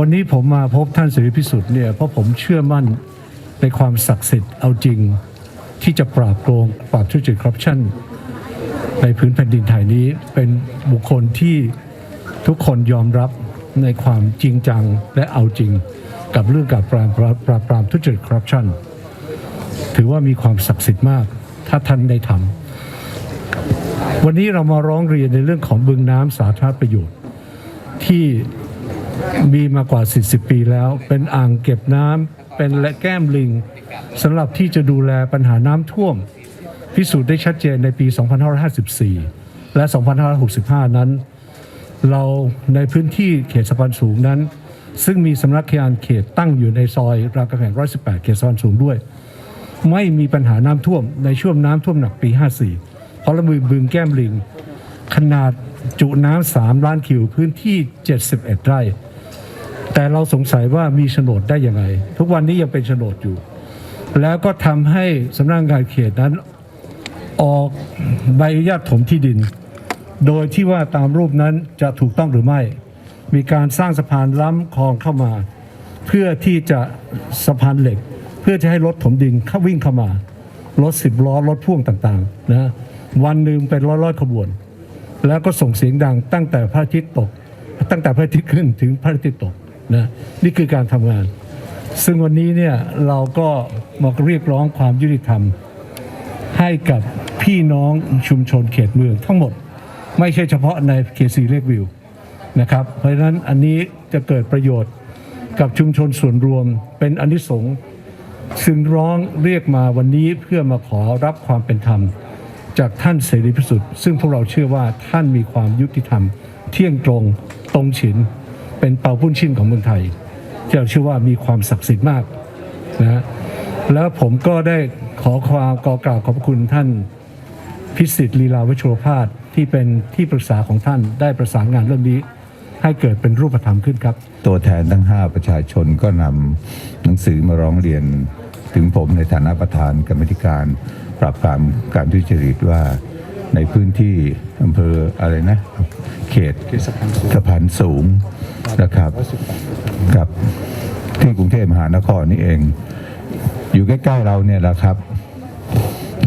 วันนี้ผมมาพบท่านเสรีพิสุทธิ์เนี่ยเพราะผมเชื่อมั่นในความศักดิ์สิทธิ์เอาจริงที่จะปราบโกงปราบทุจริตคอร์รัปชันในพื้นแผ่นดินไทยนี้เป็นบุคคลที่ทุกคนยอมรับในความจริงจังและเอาจริง กับเรื่องการปราบปราบปราบปรามทุจริตคอร์รัปชันถือว่ามีความศักดิ์สิทธิ์มาก ถ้าท่านได้ทำวันนี้เรามาร้องเรียนในเรื่องของบึงน้ำสาธารณประโยชน์ ที่ มีมากว่า 40 ปีแล้ว เป็นอ่างเก็บน้ำเป็นและแก้มลิงสำหรับที่จะดูแลปัญหาน้ำท่วม พิสูจน์ได้ชัดเจนในปี 2554 และ 2565 นั้น เราในพื้นที่เขตสะพานสูงนั้น ซึ่งมีสำนักงานเขตตั้งอยู่ในซอยรามคำแหง118 เขตสะพานสูงด้วย ไม่มีปัญหาน้ำท่วมในช่วงน้ำท่วมหนักปี 54 เพราะละมือบึงแก้มลิงขนาดจุน้ำสามล้านคิวพื้นที่ 71 ไร่ แต่เราสงสัยว่ามีโฉนดได้ยังไง ทุกวันนี้ยังเป็นโฉนดอยู่ แล้วก็ทำให้สำนักงานเขตนั้นออกใบอนุญาตถมที่ดิน โดยที่ว่าตามรูปนั้นจะถูกต้องหรือไม่ มีการสร้างสะพานล้ำคลองเข้ามา เพื่อที่จะสะพานเหล็ก เพื่อจะให้รถถมดินเข้าวิ่งเข้ามารถสิบล้อรถพ่วงต่างๆนะวันหนึ่งเป็นร้อยร้อยขบวน แล้วก็ส่งเสียงดังตั้งแต่พระอาทิตย์ตก ตั้งแต่พระอาทิตย์ขึ้นถึงพระอาทิตย์ตก นะนี่คือการทำงาน ซึ่งวันนี้เนี่ยเราก็มาเรียกร้องความยุติธรรม ให้กับพี่น้องชุมชนเขตเมืองทั้งหมด ไม่ใช่เฉพาะในเขตสีเลกวิวนะครับ เพราะฉะนั้นอันนี้จะเกิดประโยชน์กับชุมชนส่วนรวมเป็นอนนิสงส์ซึ่งร้องเรียกมาวันนี้เพื่อมาขอรับความเป็นธรรม จากท่านเสรีพิสุทธิ์ซึ่งพวกเราเชื่อว่าท่านมีความยุติธรรม เที่ยงตรงตรงฉิน เป็นเปาพุ่นชิ้นของเมืองไทยที่เราเชื่อว่ามีความศักดิ์สิทธิ์มากนะแล้วผมก็ได้ขอความกอกล่าวขอบคุณท่านพิสิทธิ์ลีลาวิชโรพาสที่เป็นที่ปรึกษาของท่านได้ประสานงานเรื่องนี้ ให้เกิดเป็นรูปธรรมขึ้นครับ ตัวแทนทั้ง 5 ประชาชนก็นำหนังสือมาร้องเรียน ถึงผมในฐานะประธานกรรมธิการ ปราบปรามการทุจริตว่าในพื้นที่อำเภออะไรนะ เขตสะพานสูงสะพา นสูงนะครับกับที่กรุงเทพมหานครนี่เอง อยู่ใกล้ๆเราเนี่ยแหละครับ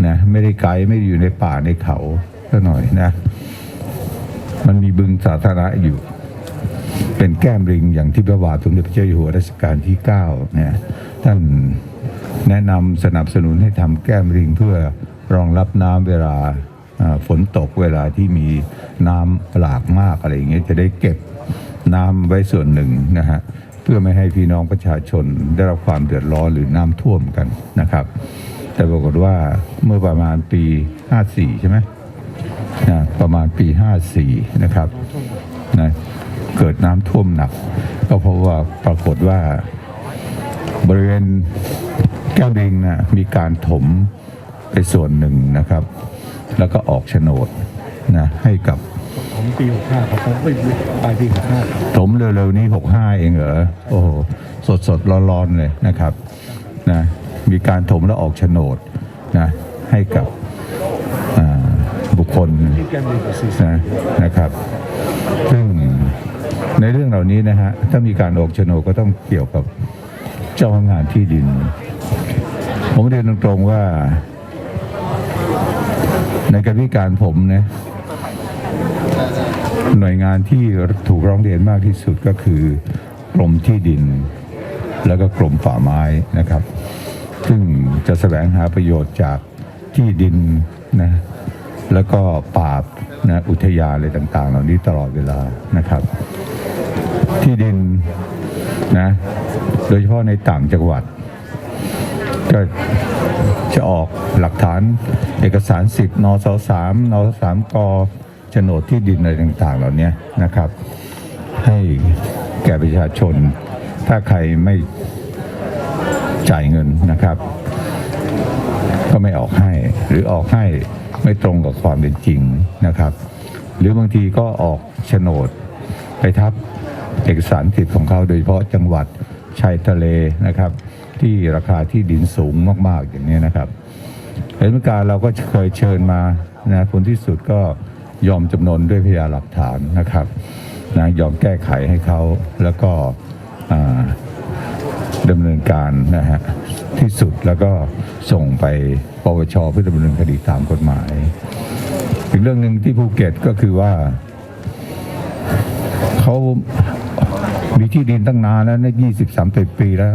นะไม่ได้ไกลไม่ได้อยู่ในป่าในเขาสักหน่อยนะ มันมีบึงสาธารณะอยู่ เป็นแก้มลิงอย่างที่พระบาทสมเด็จพระเจ้าอยู่หัวรัชกาลที่9เนี่ยท่านแนะนำสนับสนุนให้ทำแก้มลิงเพื่อรองรับน้ำเวลาอ่าฝนตกเวลาที่มีน้ำหลากมากอะไรอย่างเงี้ยจะได้เก็บ น้ำไว้ส่วนหนึ่งนะฮะเพื่อไม่ให้พี่น้องประชาชนได้รับความเดือดร้อนหรือน้ำท่วมกันนะครับ แต่ปรากฏว่าเมื่อประมาณปี 54 ใช่ไหมนะประมาณปี 54 นะครับนะเกิดน้ำท่วมหนัก ก็เพราะว่าปรากฏว่าบริเวณแก้วดิงนะมีการถมไปส่วนหนึ่งนะครับ แล้วก็ออกโฉนดนะให้กับ ของปี65ครับผมไม่ปลายปี65ครับถมเร็วๆนี้65เองเหรอโอ้โหสดสดๆร้อนๆเลยนะครับนะมีการถมแล้วออกโฉนดนะให้กับบุคคลนะนะครับ ซึ่งในเรื่องเหล่านี้นะฮะถ้ามีการออกโฉนดก็ต้องเกี่ยวกับเจ้าพนักงานที่ดิน ผมเรียนตรงๆว่า ในการวิการผมนะ หน่วยงานที่ถูกร้องเรียนมากที่สุดก็คือกรมที่ดิน แล้วก็กรมป่าไม้นะครับ ซึ่งจะแสวงหาประโยชน์จากที่ดินนะแล้วก็ป่านะอุทยานอะไรต่าง ๆ เหล่านี้ตลอดเวลานะครับ ที่ดินนะโดยเฉพาะในต่างจังหวัด ก็จะออกหลักฐานเอกสารสิทธิ์นสสามนสสามก โฉนดที่ดินอะไรต่างๆ เหล่านี้นะครับ ให้แก่ประชาชน ถ้าใครไม่จ่ายเงินนะครับ ก็ไม่ออกให้หรือออกให้ไม่ตรงกับความเป็นจริงนะครับ หรือบางทีก็ออกโฉนดไปทับเอกสารสิทธิ์ของเขาโดยเฉพาะจังหวัดชายทะเลนะครับ ที่ราคาที่ดินสูงมากๆอย่างนี้นะครับเห็นการเราก็เคยเชิญมานะผลที่สุดก็ ยอมจำนนด้วยพยานหลักฐานนะครับนะยอมแก้ไขให้เขาแล้วก็ดำเนินการนะฮะที่สุดแล้วก็ส่งไปปปชเพื่อดำเนินคดีตามกฎหมาย อีกเรื่องหนึ่งที่ภูเก็ตก็คือว่าเขามีที่ดินตั้งนานแล้วนะยี่สิบสามปีแล้ว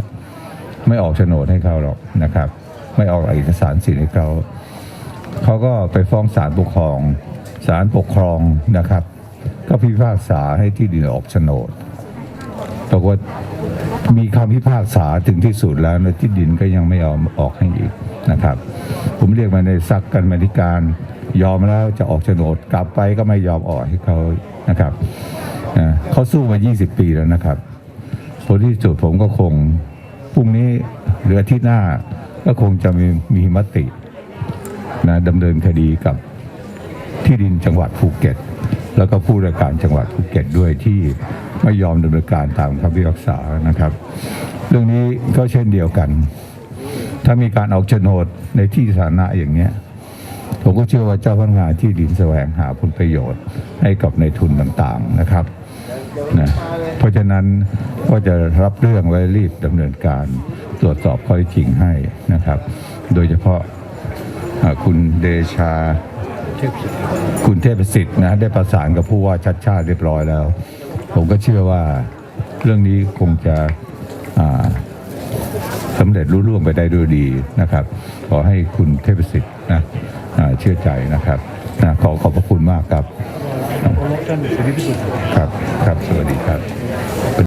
ไม่ออกโฉนดให้เขาหรอกนะครับ ไม่ออกเอกสารสิทธิ์ให้เขาเขาก็ไปฟ้องศาลปกครอง ศาลปกครองนะครับ ก็พิพากษาให้ที่ดินออกโฉนดปรากฏว่ามีคำพิพากษาถึงที่สุดแล้วนะที่ดินก็ยังไม่ยอมออกให้อีกนะครับ ผมเรียกมาในซักกันมาธิการ ยอมแล้วจะออกโฉนดกลับไปก็ไม่ยอมออกให้เขานะครับนะเขาสู้มา 20 ปีแล้วนะครับผลที่สุดผมก็คงพรุ่งนี้หรืออาทิตย์หน้าก็คงจะมีมีมตินะดำเนินคดีกับ ที่ดินจังหวัดภูเก็ต แล้วก็ผู้ราชการจังหวัดภูเก็ตด้วยที่ไม่ยอมดำเนินการตามคำพิพากษานะครับ เรื่องนี้ก็เช่นเดียวกัน ถ้ามีการเอาโฉนดในที่สาธารณะอย่างเนี้ยผมก็เชื่อว่าเจ้าพนักงานที่ดินแสวงหาผลประโยชน์ให้กับในทุนต่างๆนะครับนะเพราะฉะนั้นก็จะรับเรื่องไว้รีบดำเนินการตรวจสอบข้อเท็จจริงให้นะครับ โดยเฉพาะคุณเดชา คุณเทพสิทธิ์นะได้ประสานกับผู้ว่าชัดชาติเรียบร้อยแล้ว ผมก็เชื่อว่าเรื่องนี้คงจะอ่าสำเร็จรุ่ร่วงไปได้ด้วยดีนะครับ ขอให้คุณเทพสิทธิ์นะอ่าเชื่อใจนะครับนะขอขอบพระคุณมากครับท่านเสรีพิสุทธิ์ครับครับสวัสดีครับ